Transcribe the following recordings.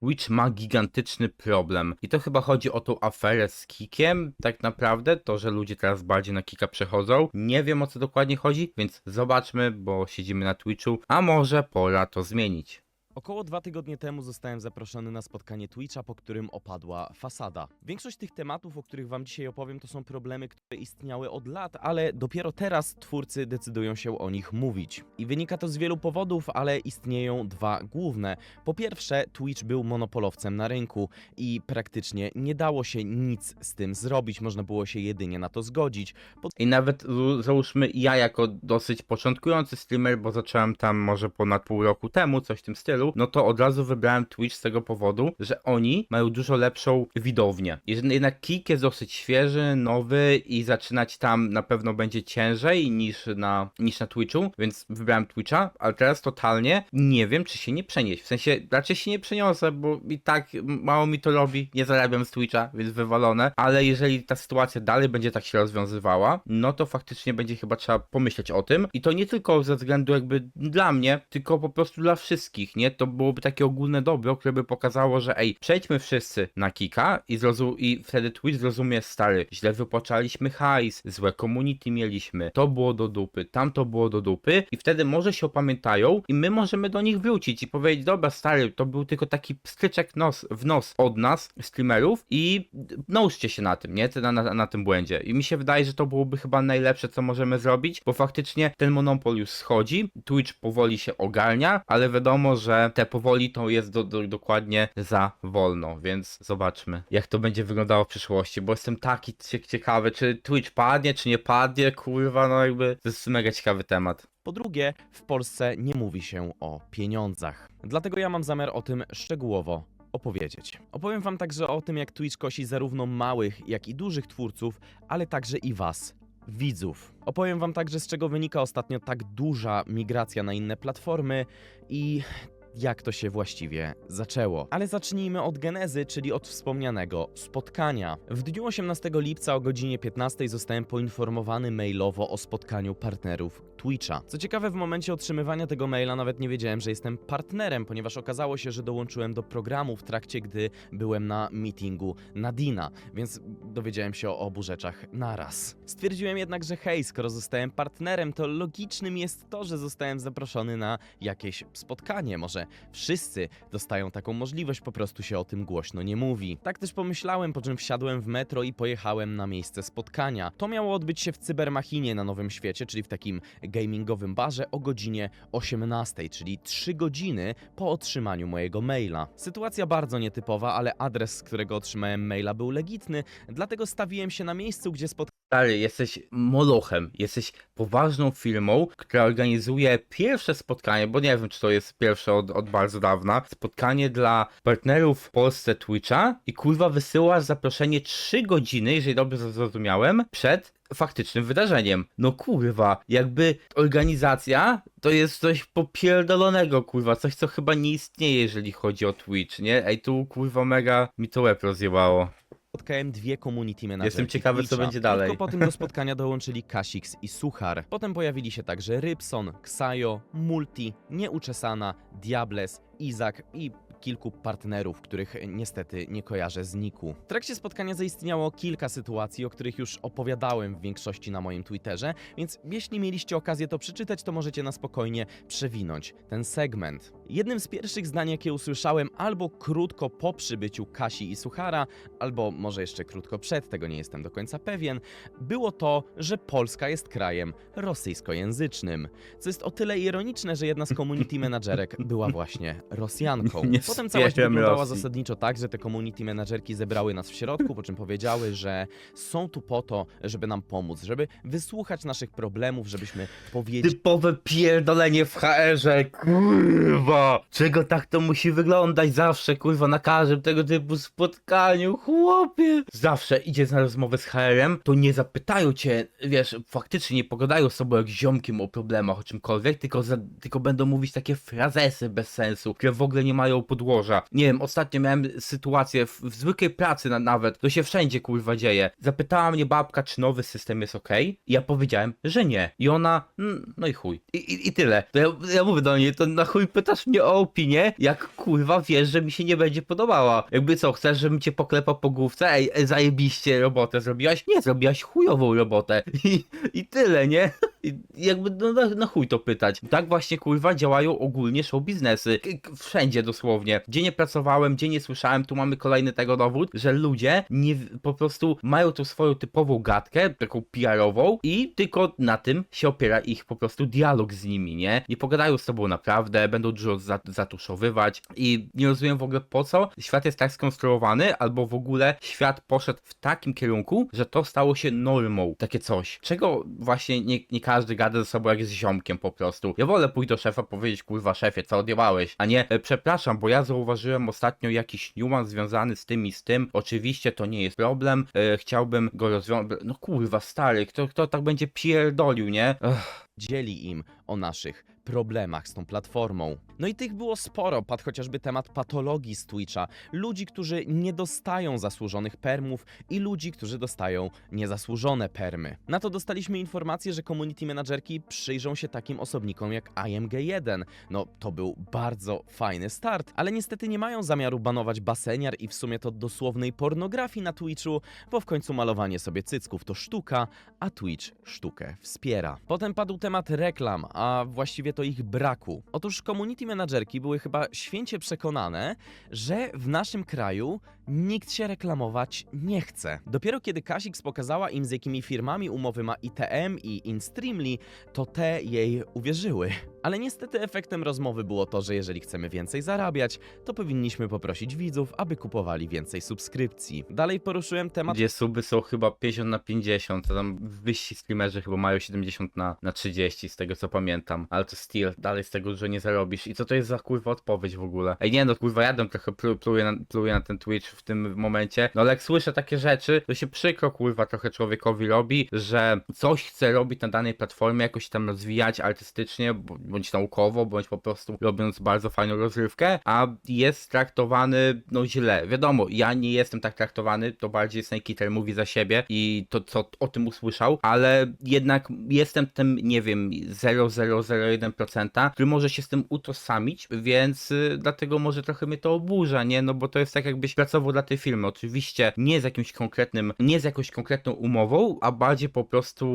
Twitch ma gigantyczny problem. I to chyba chodzi o tą aferę z Kikiem, tak naprawdę, to, że ludzie teraz bardziej na Kika przechodzą. Nie wiem o co dokładnie chodzi, więc zobaczmy, bo siedzimy na Twitchu, a może pora to zmienić. Około dwa tygodnie temu zostałem zaproszony na spotkanie Twitcha, po którym opadła fasada. Większość tych tematów, o których wam dzisiaj opowiem, to są problemy, które istniały od lat, ale dopiero teraz twórcy decydują się o nich mówić. I wynika to z wielu powodów, ale istnieją dwa główne. Po pierwsze, Twitch był monopolowcem na rynku i praktycznie nie dało się nic z tym zrobić, można było się jedynie na to zgodzić. Po I nawet załóżmy ja jako dosyć początkujący streamer, bo zacząłem tam może ponad pół roku temu, coś w tym stylu, no to od razu wybrałem Twitch z tego powodu, że oni mają dużo lepszą widownię. Jeżeli Jednak Kik jest dosyć świeży, nowy i zaczynać tam na pewno będzie ciężej niż na, niż na Twitchu, więc wybrałem Twitcha, ale teraz totalnie nie wiem, czy się nie przenieść. W sensie raczej się nie przeniosę, bo i tak mało mi to robi, nie zarabiam z Twitcha, więc wywalone, ale jeżeli ta sytuacja dalej będzie tak się rozwiązywała, no to faktycznie będzie chyba trzeba pomyśleć o tym i to nie tylko ze względu jakby dla mnie, tylko po prostu dla wszystkich, nie? To byłoby takie ogólne dobro, które by pokazało, że ej, przejdźmy wszyscy na Kika i, zrozum- i wtedy Twitch zrozumie, stary, źle wypłaczaliśmy hajs, złe community mieliśmy, to było do dupy, tamto było do dupy i wtedy może się opamiętają i my możemy do nich wrócić i powiedzieć, dobra stary, to był tylko taki stryczek nos, w nos od nas, streamerów i nauczcie się na tym, nie? Na, na, na tym błędzie. I mi się wydaje, że to byłoby chyba najlepsze, co możemy zrobić, bo faktycznie ten monopol już schodzi, Twitch powoli się ogarnia, ale wiadomo, że te powoli to jest do, do, dokładnie za wolno, więc zobaczmy, jak to będzie wyglądało w przyszłości, bo jestem taki cie- ciekawy, czy Twitch padnie, czy nie padnie, kurwa, no jakby to jest mega ciekawy temat. Po drugie, w Polsce nie mówi się o pieniądzach. Dlatego ja mam zamiar o tym szczegółowo opowiedzieć. Opowiem wam także o tym, jak Twitch kosi zarówno małych, jak i dużych twórców, ale także i was, widzów. Opowiem wam także, z czego wynika ostatnio tak duża migracja na inne platformy i jak to się właściwie zaczęło. Ale zacznijmy od genezy, czyli od wspomnianego spotkania. W dniu 18 lipca o godzinie 15 zostałem poinformowany mailowo o spotkaniu partnerów Twitcha. Co ciekawe, w momencie otrzymywania tego maila nawet nie wiedziałem, że jestem partnerem, ponieważ okazało się, że dołączyłem do programu w trakcie, gdy byłem na meetingu Nadina, więc dowiedziałem się o obu rzeczach naraz. Stwierdziłem jednak, że hej, skoro zostałem partnerem, to logicznym jest to, że zostałem zaproszony na jakieś spotkanie. Może wszyscy dostają taką możliwość, po prostu się o tym głośno nie mówi. Tak też pomyślałem, po czym wsiadłem w metro i pojechałem na miejsce spotkania. To miało odbyć się w Cybermachinie na Nowym Świecie, czyli w takim gamingowym barze o godzinie 18, czyli 3 godziny po otrzymaniu mojego maila. Sytuacja bardzo nietypowa, ale adres, z którego otrzymałem maila był legitny, dlatego stawiłem się na miejscu, gdzie spotkałem Stary, jesteś molochem, jesteś poważną firmą, która organizuje pierwsze spotkanie, bo nie wiem, czy to jest pierwsze od, od bardzo dawna, spotkanie dla partnerów w Polsce Twitcha i kurwa wysyłasz zaproszenie 3 godziny, jeżeli dobrze zrozumiałem, przed faktycznym wydarzeniem. No kurwa, jakby organizacja to jest coś popierdolonego, kurwa, coś co chyba nie istnieje, jeżeli chodzi o Twitch, nie? Ej, tu kurwa mega mi to łeb rozjebało. Spotkałem dwie community managerki Jestem ciekawy, co Twitcha. będzie dalej. Krótko po tym do spotkania dołączyli Kasix i Suchar. Potem pojawili się także Rybson, Ksajo, Multi, Nieuczesana, Diables, Izak i kilku partnerów, których niestety nie kojarzę z Niku. W trakcie spotkania zaistniało kilka sytuacji, o których już opowiadałem w większości na moim Twitterze, więc jeśli mieliście okazję to przeczytać, to możecie na spokojnie przewinąć ten segment. Jednym z pierwszych zdań, jakie usłyszałem albo krótko po przybyciu Kasi i Suchara, albo może jeszcze krótko przed, tego nie jestem do końca pewien, było to, że Polska jest krajem rosyjskojęzycznym. Co jest o tyle ironiczne, że jedna z community managerek była właśnie Rosjanką. Nie Potem całość wspieram wyglądała Rosji. zasadniczo tak, że te community managerki zebrały nas w środku, po czym powiedziały, że są tu po to, żeby nam pomóc, żeby wysłuchać naszych problemów, żebyśmy powiedzieli Typowe pierdolenie w HR-ze, kurwa! Czego tak to musi wyglądać zawsze, kurwa, na każdym tego typu spotkaniu, chłopie! Zawsze idziesz na rozmowę z HR-em, to nie zapytają cię, wiesz, faktycznie nie pogadają z sobą jak ziomkiem o problemach, o czymkolwiek, tylko, za, tylko będą mówić takie frazesy bez sensu, które w ogóle nie mają pod podłoża. Nie wiem, ostatnio miałem sytuację w, w zwykłej pracy na, nawet, to się wszędzie kurwa dzieje. Zapytała mnie babka, czy nowy system jest ok? I ja powiedziałem, że nie. I ona, "Mm, no i chuj. I, i, i tyle. To ja, ja mówię do niej, to na chuj pytasz mnie o opinię, jak kurwa wiesz, że mi się nie będzie podobała. Jakby co, chcesz, żebym cię poklepał po główce? Ej, ej zajebiście robotę zrobiłaś? Nie, zrobiłaś chujową robotę. I, i tyle, nie? Jakby no, na, na chuj to pytać. Tak właśnie kurwa działają ogólnie show biznesy. Wszędzie dosłownie. Gdzie nie pracowałem, gdzie nie słyszałem, tu mamy kolejny tego dowód, że ludzie nie, po prostu mają tą swoją typową gadkę, taką PR-ową i tylko na tym się opiera ich po prostu dialog z nimi, nie? Nie pogadają z tobą naprawdę, będą dużo za, zatuszowywać i nie rozumiem w ogóle po co świat jest tak skonstruowany, albo w ogóle świat poszedł w takim kierunku, że to stało się normą, takie coś. Czego właśnie nie, nie każdy gada ze sobą jak z ziomkiem po prostu. Ja wolę pójść do szefa powiedzieć, kurwa szefie, co odjebałeś, a nie, e, przepraszam, bo ja zauważyłem ostatnio jakiś niuans związany z tym i z tym, oczywiście to nie jest problem, e, chciałbym go rozwiązać, no kurwa stary, kto, kto tak będzie pierdolił, nie? Ech. dzieli im o naszych problemach z tą platformą. No i tych było sporo, padł chociażby temat patologii z Twitcha, ludzi, którzy nie dostają zasłużonych permów i ludzi, którzy dostają niezasłużone permy. Na to dostaliśmy informację, że community managerki przyjrzą się takim osobnikom jak IMG1. No to był bardzo fajny start, ale niestety nie mają zamiaru banować baseniar i w sumie to dosłownej pornografii na Twitchu, bo w końcu malowanie sobie cycków to sztuka, a Twitch sztukę wspiera. Potem padł temat reklam, a właściwie to ich braku. Otóż community managerki były chyba święcie przekonane, że w naszym kraju nikt się reklamować nie chce. Dopiero kiedy Kasix pokazała im z jakimi firmami umowy ma ITM i InStreamly, to te jej uwierzyły. Ale niestety efektem rozmowy było to, że jeżeli chcemy więcej zarabiać, to powinniśmy poprosić widzów, aby kupowali więcej subskrypcji. Dalej poruszyłem temat Gdzie suby są chyba 50 na 50, a tam wyżsi streamerzy chyba mają 70 na, na 30, z tego co pamiętam. Ale to still, dalej z tego dużo nie zarobisz. I co to jest za kurwa odpowiedź w ogóle? Ej nie no, kurwa jadę trochę plu, pluję, na, pluję na ten Twitch w tym momencie. No ale jak słyszę takie rzeczy, to się przykro kurwa trochę człowiekowi robi, że coś chce robić na danej platformie, jakoś tam rozwijać artystycznie, bądź naukowo, bądź po prostu robiąc bardzo fajną rozrywkę, a jest traktowany no źle. Wiadomo, ja nie jestem tak traktowany, to bardziej Snake Eater mówi za siebie i to co o tym usłyszał, ale jednak jestem tym, nie wiem, 0,001%, który może się z tym utożsamić, więc y, dlatego może trochę mnie to oburza, nie? No bo to jest tak jakbyś pracował dla tej firmy. Oczywiście nie z jakimś konkretnym, nie z jakąś konkretną umową, a bardziej po prostu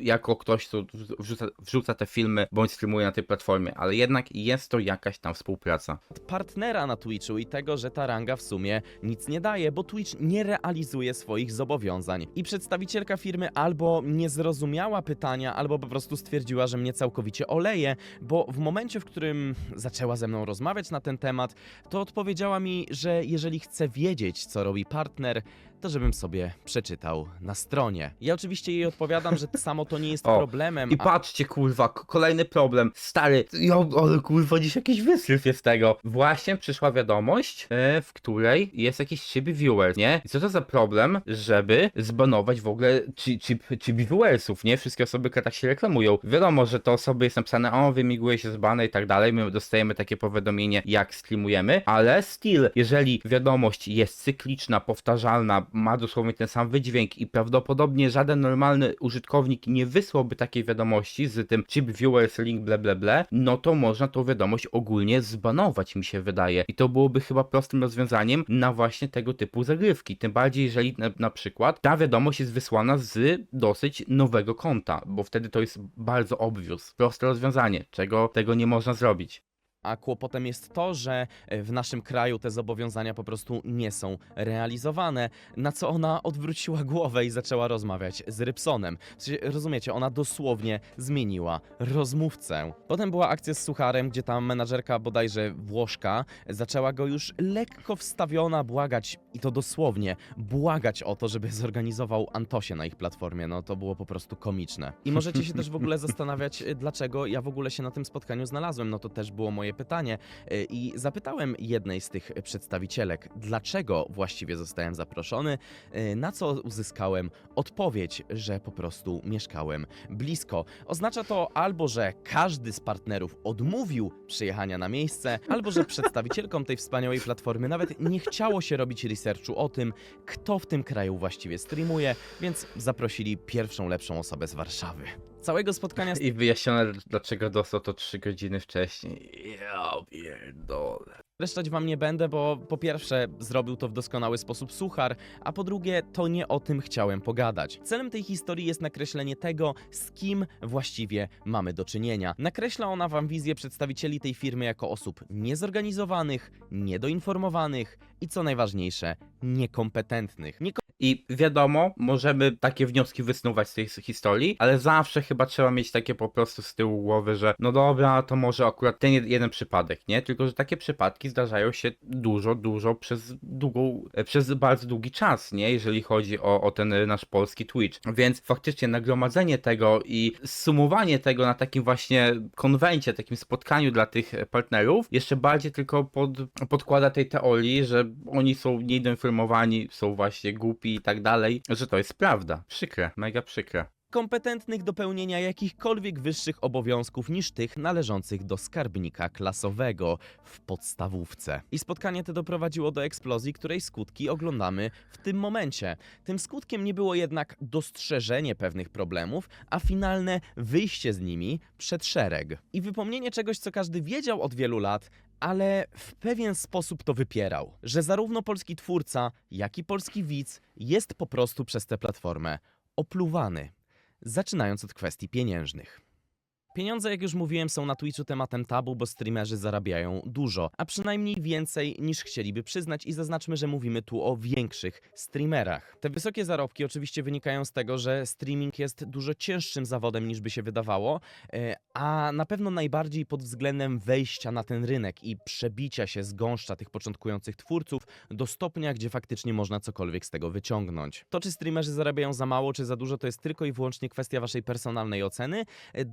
jako ktoś, kto wrzuca, wrzuca te filmy bądź streamuje na tej platformie, ale jednak jest to jakaś tam współpraca. partnera na Twitchu i tego, że ta ranga w sumie nic nie daje, bo Twitch nie realizuje swoich zobowiązań. I przedstawicielka firmy albo nie zrozumiała pytania, albo po prostu stwierdziła, że mnie całkowicie oleje, bo w momencie, w którym zaczęła ze mną rozmawiać na ten temat, to odpowiedziała mi, że jeżeli chce wiedzieć, co robi partner, to żebym sobie przeczytał na stronie. Ja oczywiście jej odpowiadam, że samo to nie jest O, problemem. I a- patrzcie, kurwa, k- kolejny problem. Stary, ja, ale kurwa, dziś jakiś wysyp jest tego. Właśnie przyszła wiadomość, e, w której jest jakiś chibi viewer, nie? I co to za problem, żeby zbanować w ogóle chi- chi- chibi viewersów, nie? Wszystkie osoby, które tak się reklamują. Wiadomo, że to osoby jest napisane, o, wymiguje się z bana i tak dalej. My dostajemy takie powiadomienie, jak streamujemy, ale still, jeżeli wiadomość jest cykliczna, powtarzalna, ma dosłownie ten sam wydźwięk i prawdopodobnie żaden normalny użytkownik nie wysłałby takiej wiadomości z tym chip viewers link ble ble ble, no to można tą wiadomość ogólnie zbanować mi się wydaje. I to byłoby chyba prostym rozwiązaniem na właśnie tego typu zagrywki. Tym bardziej jeżeli na, na przykład ta wiadomość jest wysłana z dosyć nowego konta, bo wtedy to jest bardzo obvious. Proste rozwiązanie, czego tego nie można zrobić. A kłopotem jest to, że e, w naszym kraju te zobowiązania po prostu nie są realizowane, na co ona odwróciła głowę i zaczęła rozmawiać z Rybsonem. W sensie, rozumiecie, ona dosłownie zmieniła rozmówcę. Potem była akcja z Sucharem, gdzie tam menadżerka bodajże Włoszka zaczęła go już lekko wstawiona błagać, i to dosłownie, błagać o to, żeby zorganizował Antosie na ich platformie. No to było po prostu komiczne. I możecie się też w ogóle zastanawiać, e, dlaczego ja w ogóle się na tym spotkaniu znalazłem. No to też było moje moje pytanie y, i zapytałem jednej z tych przedstawicielek, dlaczego właściwie zostałem zaproszony, y, na co uzyskałem odpowiedź, że po prostu mieszkałem blisko. Oznacza to albo, że każdy z partnerów odmówił przyjechania na miejsce, albo, że przedstawicielkom tej wspaniałej platformy nawet nie chciało się robić researchu o tym, kto w tym kraju właściwie streamuje, więc zaprosili pierwszą lepszą osobę z Warszawy. Całego spotkania I wyjaśnione, dlaczego dostał to 3 godziny wcześniej. Ja pierdolę. Streszczać wam nie będę, bo po pierwsze zrobił to w doskonały sposób suchar, a po drugie to nie o tym chciałem pogadać. Celem tej historii jest nakreślenie tego, z kim właściwie mamy do czynienia. Nakreśla ona wam wizję przedstawicieli tej firmy jako osób niezorganizowanych, niedoinformowanych i co najważniejsze, niekompetentnych. Nieko- I wiadomo, możemy takie wnioski wysnuwać z tej historii, ale zawsze chyba trzeba mieć takie po prostu z tyłu głowy, że no dobra, to może akurat ten jed- jeden przypadek, nie? Tylko, że takie przypadki zdarzają się dużo, dużo przez długą, e, przez bardzo długi czas, nie? Jeżeli chodzi o, o ten e, nasz polski Twitch. Więc faktycznie nagromadzenie tego i sumowanie tego na takim właśnie konwencie, takim spotkaniu dla tych e, partnerów, jeszcze bardziej tylko pod, podkłada tej teorii, że oni są niedoinformowani, są właśnie głupi i tak dalej, że to jest prawda. Przykre, mega przykre. Kompetentnych do pełnienia jakichkolwiek wyższych obowiązków niż tych należących do skarbnika klasowego w podstawówce. I spotkanie to doprowadziło do eksplozji, której skutki oglądamy w tym momencie. Tym skutkiem nie było jednak dostrzeżenie pewnych problemów, a finalne wyjście z nimi przed szereg. I wypomnienie czegoś, co każdy wiedział od wielu lat, ale w pewien sposób to wypierał, że zarówno polski twórca, jak i polski widz jest po prostu przez tę platformę opluwany. Zaczynając od kwestii pieniężnych. Pieniądze, jak już mówiłem, są na Twitchu tematem tabu, bo streamerzy zarabiają dużo, a przynajmniej więcej niż chcieliby przyznać i zaznaczmy, że mówimy tu o większych streamerach. Te wysokie zarobki oczywiście wynikają z tego, że streaming jest dużo cięższym zawodem niż by się wydawało, e, a na pewno najbardziej pod względem wejścia na ten rynek i przebicia się z gąszcza tych początkujących twórców do stopnia, gdzie faktycznie można cokolwiek z tego wyciągnąć. To, czy streamerzy zarabiają za mało, czy za dużo, to jest tylko i wyłącznie kwestia waszej personalnej oceny, e,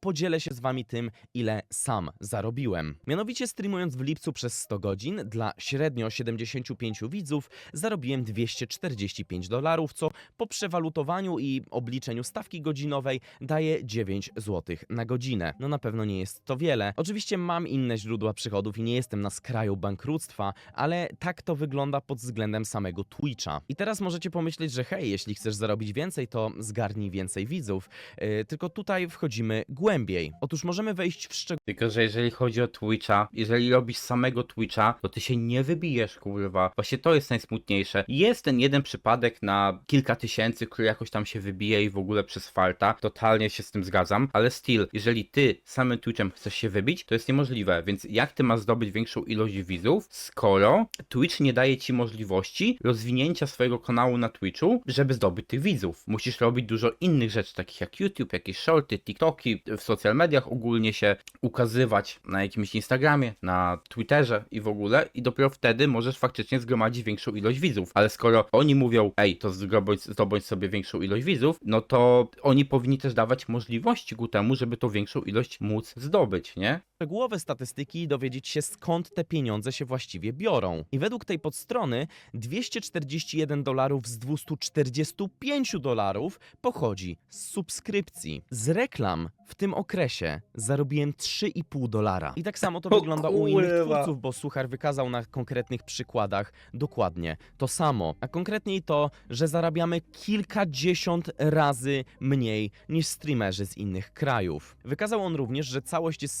podzielę się z wami tym, ile sam zarobiłem. Mianowicie streamując w lipcu przez 100 godzin dla średnio 75 widzów zarobiłem 245 dolarów, co po przewalutowaniu i obliczeniu stawki godzinowej daje 9 zł na godzinę. No na pewno nie jest to wiele. Oczywiście mam inne źródła przychodów i nie jestem na skraju bankructwa, ale tak to wygląda pod względem samego Twitcha. I teraz możecie pomyśleć, że hej, jeśli chcesz zarobić więcej, to zgarnij więcej widzów. Yy, tylko tutaj wchodzimy głębiej. Otóż możemy wejść w szczegóły Tylko, że jeżeli chodzi o Twitcha, jeżeli robisz samego Twitcha, to ty się nie wybijesz, kurwa. Właśnie to jest najsmutniejsze. Jest ten jeden przypadek na kilka tysięcy, który jakoś tam się wybije i w ogóle przez farta. Totalnie się z tym zgadzam, ale still, jeżeli ty samym Twitchem chcesz się wybić, to jest niemożliwe. Więc jak ty masz zdobyć większą ilość widzów, skoro Twitch nie daje ci możliwości rozwinięcia swojego kanału na Twitchu, żeby zdobyć tych widzów. Musisz robić dużo innych rzeczy, takich jak YouTube, jakieś shorty, TikToki, w social mediach ogólnie się ukazywać na jakimś Instagramie, na Twitterze i w ogóle i dopiero wtedy możesz faktycznie zgromadzić większą ilość widzów. Ale skoro oni mówią, ej, to zdobądź, zdobądź sobie większą ilość widzów, no to oni powinni też dawać możliwości ku temu, żeby tą większą ilość móc zdobyć, nie? Szczegółowe statystyki i dowiedzieć się skąd te pieniądze się właściwie biorą. I według tej podstrony 241 dolarów z 245 dolarów pochodzi z subskrypcji. Z reklam w tym okresie zarobiłem 3,5 dolara. I tak samo to wygląda u innych twórców, bo Suchar wykazał na konkretnych przykładach dokładnie to samo. A konkretniej to, że zarabiamy kilkadziesiąt razy mniej niż streamerzy z innych krajów. Wykazał on również, że całość jest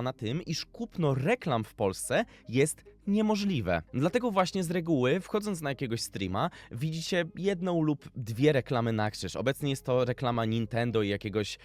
spowodowana tym, iż kupno reklam w Polsce jest niemożliwe. Dlatego właśnie z reguły, wchodząc na jakiegoś streama, widzicie jedną lub dwie reklamy na krzyż. Obecnie jest to reklama Nintendo i jakiegoś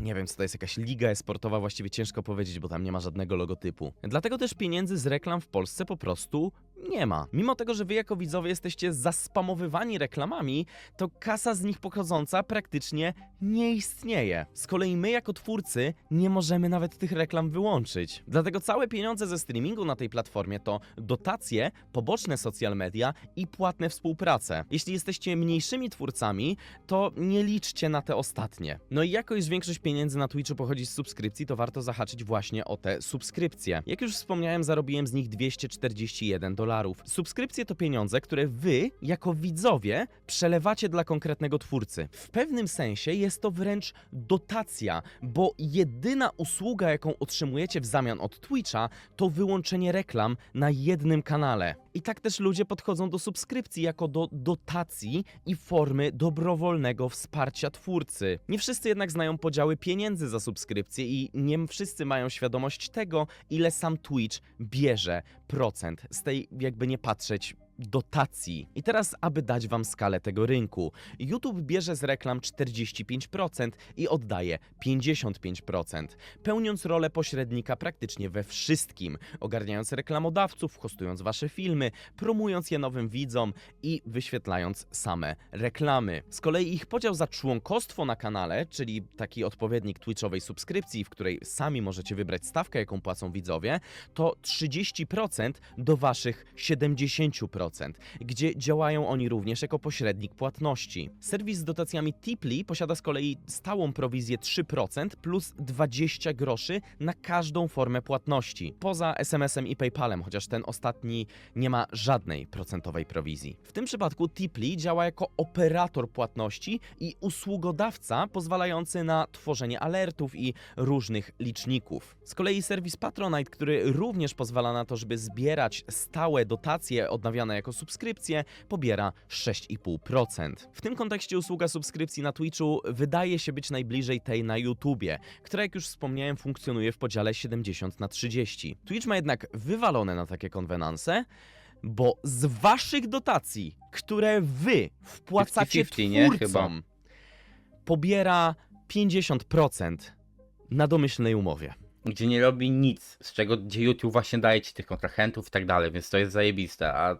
nie wiem, co to jest jakaś liga e-sportowa, właściwie ciężko powiedzieć, bo tam nie ma żadnego logotypu. Dlatego też pieniędzy z reklam w Polsce po prostu nie ma. Mimo tego, że wy jako widzowie jesteście zaspamowywani reklamami, to kasa z nich pochodząca praktycznie nie istnieje. Z kolei my jako twórcy nie możemy nawet tych reklam wyłączyć. Dlatego całe pieniądze ze streamingu na tej platformie to dotacje, poboczne social media i płatne współprace. Jeśli jesteście mniejszymi twórcami, to nie liczcie na te ostatnie. No i jako już większość pieniędzy na Twitchu pochodzi z subskrypcji, to warto zahaczyć właśnie o te subskrypcje. Jak już wspomniałem, zarobiłem z nich 241 dolarów. Subskrypcje to pieniądze, które wy, jako widzowie, przelewacie dla konkretnego twórcy. W pewnym sensie jest to wręcz dotacja, bo jedyna usługa, jaką otrzymujecie w zamian od Twitcha, to wyłączenie reklam na jednym kanale. I tak też ludzie podchodzą do subskrypcji jako do dotacji i formy dobrowolnego wsparcia twórcy. Nie wszyscy jednak znają podziały pieniędzy za subskrypcję i nie wszyscy mają świadomość tego, ile sam Twitch bierze procent z tej, jakby nie patrzeć, dotacji. I teraz, aby dać wam skalę tego rynku, YouTube bierze z reklam 45% i oddaje 55%, pełniąc rolę pośrednika praktycznie we wszystkim, ogarniając reklamodawców, hostując wasze filmy, promując je nowym widzom i wyświetlając same reklamy. Z kolei ich podział za członkostwo na kanale, czyli taki odpowiednik Twitchowej subskrypcji, w której sami możecie wybrać stawkę, jaką płacą widzowie, to 30% do waszych 70%, gdzie działają oni również jako pośrednik płatności. Serwis z dotacjami Tipli posiada z kolei stałą prowizję 3% plus 20 groszy na każdą formę płatności, poza SMS-em i PayPalem, chociaż ten ostatni nie ma żadnej procentowej prowizji. W tym przypadku Tipli działa jako operator płatności i usługodawca pozwalający na tworzenie alertów i różnych liczników. Z kolei serwis Patronite, który również pozwala na to, żeby zbierać stałe dotacje odnawiane jako subskrypcje, pobiera 6,5%. W tym kontekście usługa subskrypcji na Twitchu wydaje się być najbliżej tej na YouTubie, która jak już wspomniałem funkcjonuje w podziale 70 na 30. Twitch ma jednak wywalone na takie konwenanse, bo z waszych dotacji, które wy wpłacacie 50-50, nie? twórcom, pobiera 50% na domyślnej umowie. Gdzie nie robi nic, z czego gdzie YouTube właśnie daje ci tych kontrahentów i tak dalej, więc to jest zajebiste, a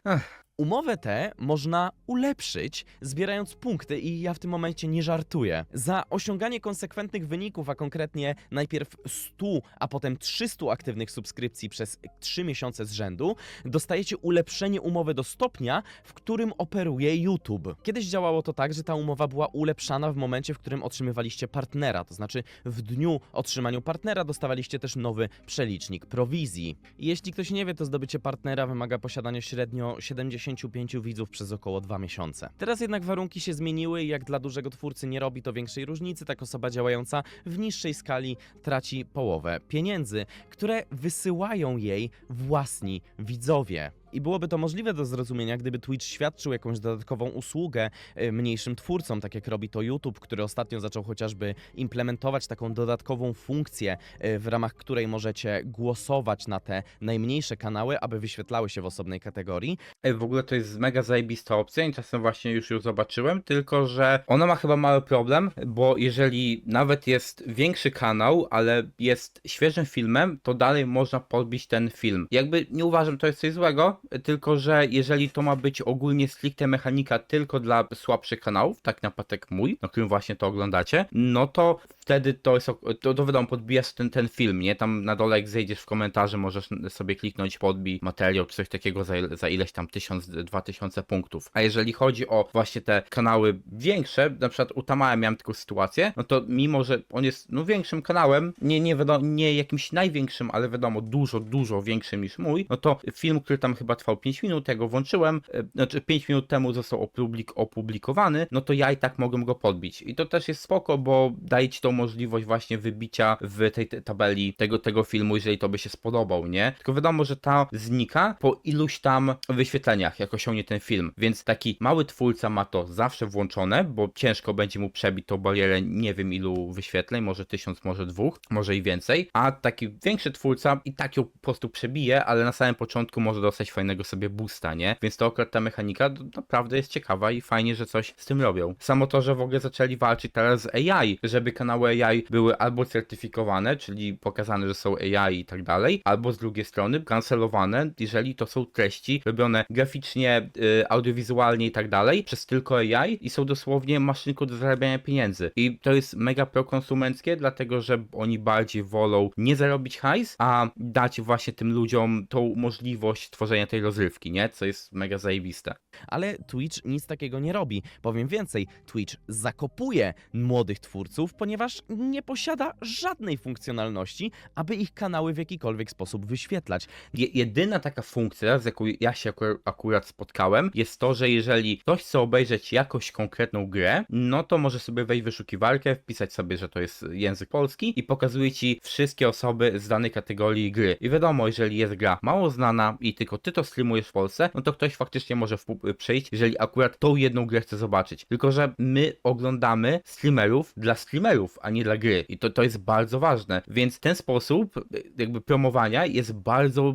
Umowę tę można ulepszyć, zbierając punkty, i ja w tym momencie nie żartuję. Za osiąganie konsekwentnych wyników, a konkretnie najpierw 100, a potem 300 aktywnych subskrypcji przez 3 miesiące z rzędu, dostajecie ulepszenie umowy do stopnia, w którym operuje YouTube. Kiedyś działało to tak, że ta umowa była ulepszana w momencie, w którym otrzymywaliście partnera, to znaczy w dniu otrzymaniu partnera dostawaliście też nowy przelicznik prowizji. Jeśli ktoś nie wie, to zdobycie partnera wymaga posiadania średnio 75 widzów przez około 2 miesiące. Teraz jednak warunki się zmieniły i jak dla dużego twórcy nie robi to większej różnicy, tak osoba działająca w niższej skali traci połowę pieniędzy, które wysyłają jej własni widzowie. I byłoby to możliwe do zrozumienia, gdyby Twitch świadczył jakąś dodatkową usługę y, mniejszym twórcom, tak jak robi to YouTube, który ostatnio zaczął chociażby implementować taką dodatkową funkcję, y, w ramach której możecie głosować na te najmniejsze kanały, aby wyświetlały się w osobnej kategorii. Ej, w ogóle to jest mega zajebista opcja i czasem właśnie już ją zobaczyłem, tylko że ona ma chyba mały problem, bo jeżeli nawet jest większy kanał, ale jest świeżym filmem, to dalej można podbić ten film. Jakby nie uważam, to jest coś złego, tylko że jeżeli to ma być ogólnie stricte mechanika tylko dla słabszych kanałów, tak na patek mój, na którym właśnie to oglądacie, no to wtedy to jest, to, to wiadomo, podbijasz ten, ten film, nie? Tam na dole jak zejdziesz w komentarze, możesz sobie kliknąć podbij materiał, czy coś takiego za, za ileś tam tysiąc, dwa tysiące punktów. A jeżeli chodzi o właśnie te kanały większe, na przykład u Tamara miałem taką sytuację, no to mimo, że on jest no większym kanałem, nie, nie wiadomo, nie jakimś największym, ale wiadomo, dużo, dużo większym niż mój, no to film, który tam chyba trwał 5 minut, ja go włączyłem, e, znaczy 5 minut temu został opublik, opublikowany, no to ja i tak mogłem go podbić. I to też jest spoko, bo daje ci tą możliwość właśnie wybicia w tej te- tabeli tego, tego filmu, jeżeli to by się spodobał, nie? Tylko wiadomo, że ta znika po iluś tam wyświetleniach, jak osiągnie ten film, więc taki mały twórca ma to zawsze włączone, bo ciężko będzie mu przebić tą barierę nie wiem ilu wyświetleń, może tysiąc, może dwóch, może i więcej, a taki większy twórca i tak ją po prostu przebije, ale na samym początku może dostać fajny fajnego sobie boosta, nie? Więc to akurat ta mechanika naprawdę jest ciekawa i fajnie, że coś z tym robią. Samo to, że w ogóle zaczęli walczyć teraz z AI, żeby kanały AI były albo certyfikowane, czyli pokazane, że są AI i tak dalej, albo z drugiej strony kancelowane, jeżeli to są treści robione graficznie, y, audiowizualnie i tak dalej, przez tylko AI i są dosłownie maszynką do zarabiania pieniędzy. I to jest mega prokonsumenckie, dlatego że oni bardziej wolą nie zarobić hajs, a dać właśnie tym ludziom tą możliwość tworzenia tej rozrywki, nie? Co jest mega zajebiste. Ale Twitch nic takiego nie robi. Powiem więcej, Twitch zakopuje młodych twórców, ponieważ nie posiada żadnej funkcjonalności, aby ich kanały w jakikolwiek sposób wyświetlać. Je, jedyna taka funkcja, z jaką ja się akur- akurat spotkałem, jest to, że jeżeli ktoś chce obejrzeć jakąś konkretną grę, no to może sobie wejść w wyszukiwarkę, wpisać sobie, że to jest język polski i pokazuje ci wszystkie osoby z danej kategorii gry. I wiadomo, jeżeli jest gra mało znana i tylko ty to streamujesz w Polsce, no to ktoś faktycznie może wpu- przyjść, jeżeli akurat tą jedną grę chce zobaczyć. Tylko, że my oglądamy streamerów dla streamerów, a nie dla gry. I to, to jest bardzo ważne. Więc ten sposób y, jakby promowania jest bardzo,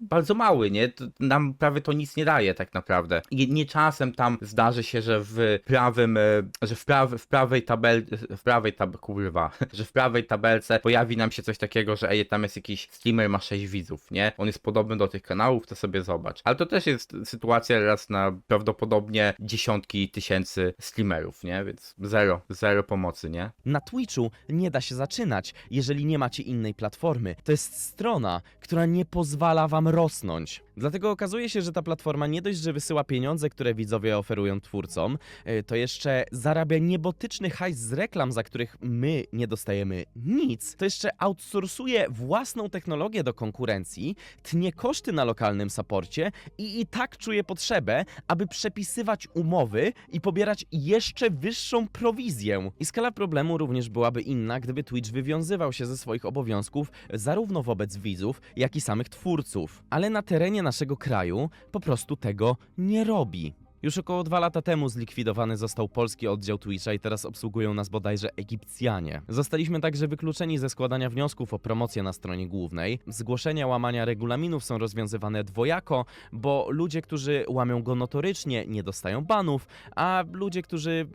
bardzo mały, nie? To nam prawie to nic nie daje tak naprawdę. I nie czasem tam zdarzy się, że w prawym, y, że w, praw, w prawej tabel, w prawej tab, kurwa, że w prawej tabelce pojawi nam się coś takiego, że ej, tam jest jakiś streamer, ma 6 widzów, nie? On jest podobny do tych kanałów, to sobie zobacz. Ale to też jest sytuacja raz na prawdopodobnie dziesiątki tysięcy streamerów, nie? Więc zero, zero pomocy, nie? Na Twitchu nie da się zaczynać, jeżeli nie macie innej platformy. To jest strona, która nie pozwala wam rosnąć. Dlatego okazuje się, że ta platforma nie dość, że wysyła pieniądze, które widzowie oferują twórcom, y, to jeszcze zarabia niebotyczny hajs z reklam, za których my nie dostajemy nic. To jeszcze outsourcuje własną technologię do konkurencji, tnie koszty na lokalnym saporcie i i tak czuje potrzebę, aby przepisywać umowy i pobierać jeszcze wyższą prowizję. I skala problemu również byłaby inna, gdyby Twitch wywiązywał się ze swoich obowiązków zarówno wobec widzów, jak i samych twórców. Ale na terenie naszego kraju po prostu tego nie robi. Już około dwa lata temu zlikwidowany został polski oddział Twitcha i teraz obsługują nas bodajże Egipcjanie. Zostaliśmy także wykluczeni ze składania wniosków o promocję na stronie głównej. Zgłoszenia łamania regulaminów są rozwiązywane dwojako, bo ludzie, którzy łamią go notorycznie, nie dostają banów, a ludzie, którzy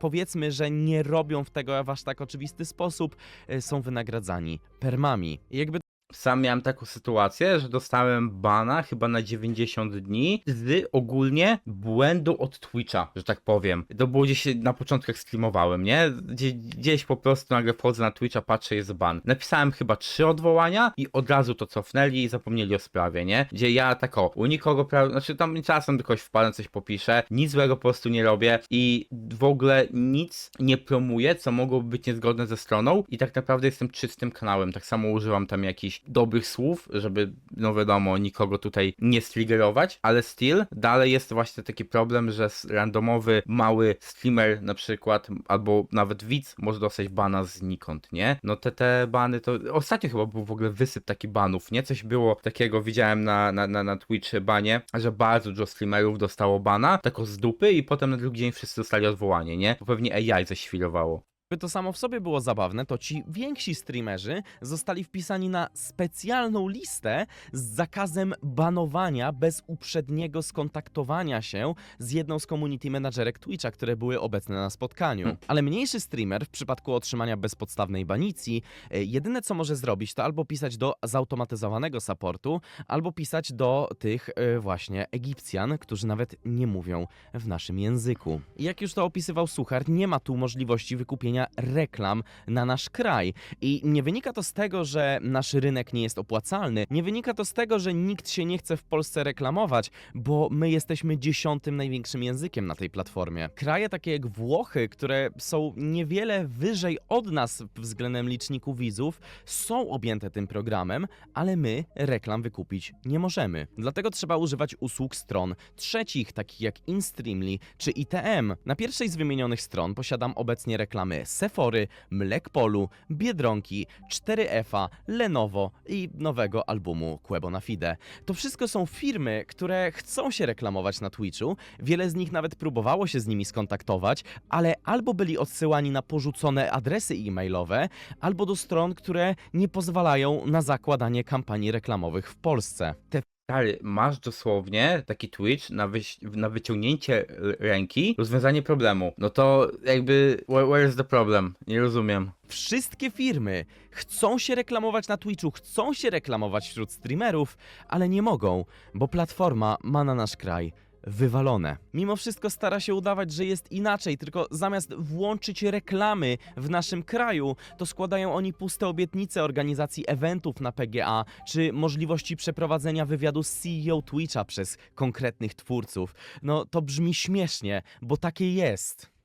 powiedzmy, że nie robią w tego w aż tak oczywisty sposób, y, są wynagradzani permami. Jakby Sam miałem taką sytuację, że dostałem bana chyba na 90 dni z ogólnie błędu od Twitcha, że tak powiem. To było gdzieś na początku jak streamowałem, nie? Gdzie, gdzieś po prostu nagle wchodzę na Twitcha, patrzę, jest ban. Napisałem chyba trzy odwołania i od razu to cofnęli i zapomnieli o sprawie, nie? Gdzie ja tak o, u nikogo, pra... znaczy tam czasem do kogoś wpadam, coś popiszę, nic złego po prostu nie robię i w ogóle nic nie promuję, co mogłoby być niezgodne ze stroną i tak naprawdę jestem czystym kanałem. Tak samo używam tam jakichś dobrych słów, żeby, no wiadomo, nikogo tutaj nie striggerować, ale still dalej jest właśnie taki problem, że randomowy, mały streamer na przykład, albo nawet widz może dostać bana znikąd, nie? No te, te bany to, ostatnio chyba był w ogóle wysyp taki banów, nie? Coś było takiego, widziałem na, na, na, na Twitch banie, że bardzo dużo streamerów dostało bana, tako z dupy i potem na drugi dzień wszyscy dostali odwołanie, nie? Bo pewnie AI zaświrowało. By to samo w sobie było zabawne, to ci więksi streamerzy zostali wpisani na specjalną listę z zakazem banowania bez uprzedniego skontaktowania się z jedną z community managerek Twitcha, które były obecne na spotkaniu. Hmm. Ale mniejszy streamer w przypadku otrzymania bezpodstawnej banicji, e, jedyne co może zrobić to albo pisać do zautomatyzowanego supportu, albo pisać do tych e, właśnie Egipcjan, którzy nawet nie mówią w naszym języku. Jak już to opisywał Suchar, nie ma tu możliwości wykupienia reklam na nasz kraj. I nie wynika to z tego, że nasz rynek nie jest opłacalny, nie wynika to z tego, że nikt się nie chce w Polsce reklamować, bo my jesteśmy dziesiątym największym językiem na tej platformie. Kraje takie jak Włochy, które są niewiele wyżej od nas względem liczniku widzów, są objęte tym programem, ale my reklam wykupić nie możemy. Dlatego trzeba używać usług stron trzecich, takich jak InStreamly czy ITM. Na pierwszej z wymienionych stron posiadam obecnie reklamy Sephory, Mlekpolu, Biedronki, 4F'a, Lenovo i nowego albumu Quebo na Fide. To wszystko są firmy, które chcą się reklamować na Twitchu. Wiele z nich nawet próbowało się z nimi skontaktować, ale albo byli odsyłani na porzucone adresy e-mailowe, albo do stron, które nie pozwalają na zakładanie kampanii reklamowych w Polsce. Te stary, masz dosłownie taki Twitch na, wyś- na wyciągnięcie ręki, rozwiązanie problemu. No to jakby, where, where is the problem? Nie rozumiem. Wszystkie firmy chcą się reklamować na Twitchu, chcą się reklamować wśród streamerów, ale nie mogą, bo platforma ma na nasz kraj wywalone. Mimo wszystko stara się udawać, że jest inaczej, tylko zamiast włączyć reklamy w naszym kraju, to składają oni puste obietnice organizacji eventów na PGA, czy możliwości przeprowadzenia wywiadu z CEO Twitcha przez konkretnych twórców. No to brzmi śmiesznie, bo takie jest.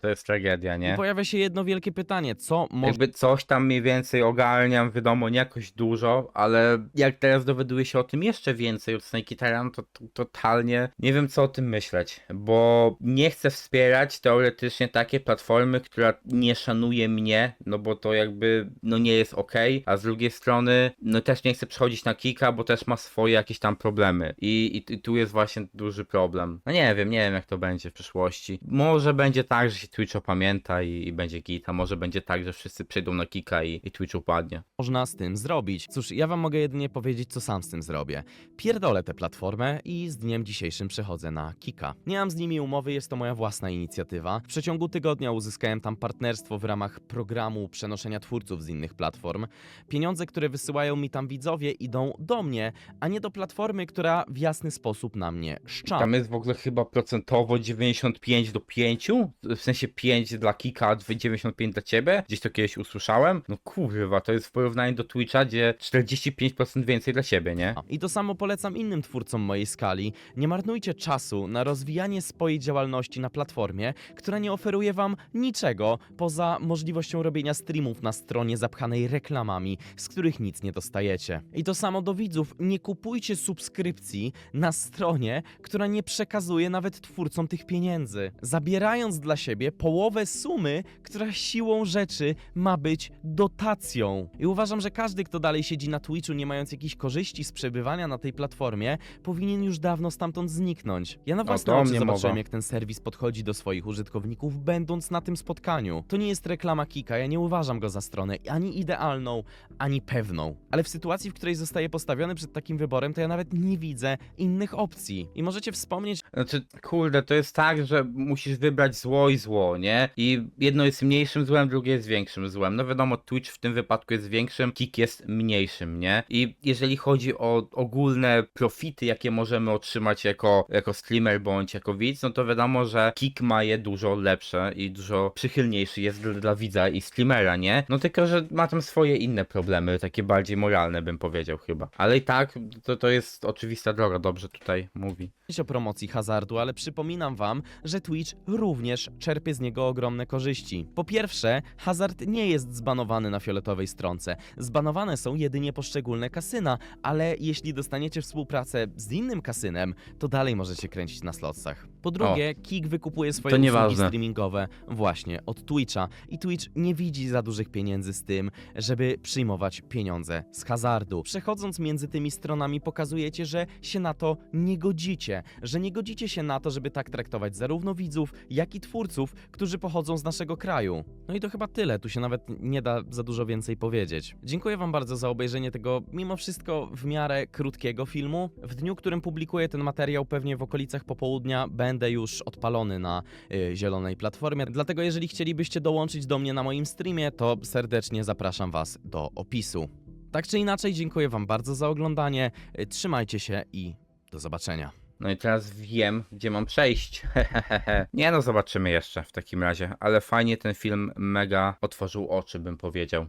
To jest tragedia, I nie? pojawia się jedno wielkie pytanie, co może Jakby coś tam mniej więcej ogarniam, wiadomo, nie jakoś dużo, ale jak teraz dowiaduję się o tym jeszcze więcej od Snake Eatera, no to, to totalnie nie wiem co o tym myśleć, bo nie chcę wspierać teoretycznie takiej platformy, która nie szanuje mnie, no bo to jakby no nie jest ok, a z drugiej strony no też nie chcę przechodzić na Kika, bo też ma swoje jakieś tam problemy i, i, i tu jest właśnie duży problem. No nie wiem, nie wiem jak to będzie w przyszłości. Może będzie tak, że się Twitch opamięta i, i będzie git, a może będzie tak, że wszyscy przejdą na Kika i, i Twitch upadnie. można z tym zrobić? Cóż, ja wam mogę jedynie powiedzieć, co sam z tym zrobię. Pierdolę tę platformę i z dniem dzisiejszym przechodzę na Kika. Nie mam z nimi umowy, jest to moja własna inicjatywa. W przeciągu tygodnia uzyskałem tam partnerstwo w ramach programu przenoszenia twórców z innych platform. Pieniądze, które wysyłają mi tam widzowie, idą do mnie, a nie do platformy, która w jasny sposób na mnie szcza. Tam jest w ogóle chyba procentowo 95 do 5, w sensie 5 dla Kika, a 95 dla ciebie. Gdzieś to kiedyś usłyszałem. No kurwa, to jest w porównaniu do Twitcha, gdzie 45% więcej dla ciebie, nie? I to samo polecam innym twórcom mojej skali. Nie marnujcie czasu na rozwijanie swojej działalności na platformie, która nie oferuje wam niczego poza możliwością robienia streamów na stronie zapchanej reklamami, z których nic nie dostajecie. I to samo do widzów. Nie kupujcie subskrypcji na stronie, która nie przekazuje nawet twórcom tych pieniędzy, zabierając dla siebie połowę sumy, która siłą rzeczy ma być dotacją. I uważam, że każdy, kto dalej siedzi na Twitchu, nie mając jakichś korzyści z przebywania na tej platformie, powinien już dawno stamtąd zniknąć. Ja na własne oczy zobaczyłem, mowa. jak ten serwis podchodzi do swoich użytkowników, będąc na tym spotkaniu. To nie jest reklama Kika, ja nie uważam go za stronę ani idealną, ani pewną. Ale w sytuacji, w której zostaje postawiony przed takim wyborem, to ja nawet nie widzę innych opcji. I możecie wspomnieć Znaczy, kurde, to jest tak, że musisz wybrać zło i zło, nie? I jedno jest mniejszym złem, drugie jest większym złem. No wiadomo, Twitch w tym wypadku jest większym, Kik jest mniejszym, nie? I jeżeli chodzi o ogólne profity, jakie możemy otrzymać jako, jako streamer bądź jako widz, no to wiadomo, że Kik ma je dużo lepsze i dużo przychylniejszy jest dla, dla widza i streamera, nie? No tylko, że ma tam swoje inne problemy, takie bardziej moralne bym powiedział chyba. Ale i tak, to, to jest oczywista droga, dobrze tutaj mówi. o promocji hazardu, ale przypominam wam, że Twitch również z niego ogromne korzyści. Po pierwsze, hazard nie jest zbanowany na fioletowej stronce. Zbanowane są jedynie poszczególne kasyna, ale jeśli dostaniecie współpracę z innym kasynem, to dalej możecie kręcić na slotsach. Po drugie, Kik wykupuje swoje To usługi nieważne. streamingowe właśnie od Twitcha i Twitch nie widzi za dużych pieniędzy z tym, żeby przyjmować pieniądze z hazardu. Przechodząc między tymi stronami pokazujecie, że się na to nie godzicie, że nie godzicie się na to, żeby tak traktować zarówno widzów, jak i twórców, którzy pochodzą z naszego kraju. No i to chyba tyle, tu się nawet nie da za dużo więcej powiedzieć. Dziękuję wam bardzo za obejrzenie tego mimo wszystko w miarę krótkiego filmu. W dniu, którym publikuję ten materiał, pewnie w okolicach popołudnia będę już odpalony na y, zielonej platformie. Dlatego jeżeli chcielibyście dołączyć do mnie na moim streamie, to serdecznie zapraszam was do opisu. Tak czy inaczej, dziękuję wam bardzo za oglądanie. Y, Trzymajcie się i do zobaczenia. No i teraz wiem, gdzie mam przejść. Nie no, zobaczymy jeszcze w takim razie. Ale fajnie ten film mega otworzył oczy, bym powiedział.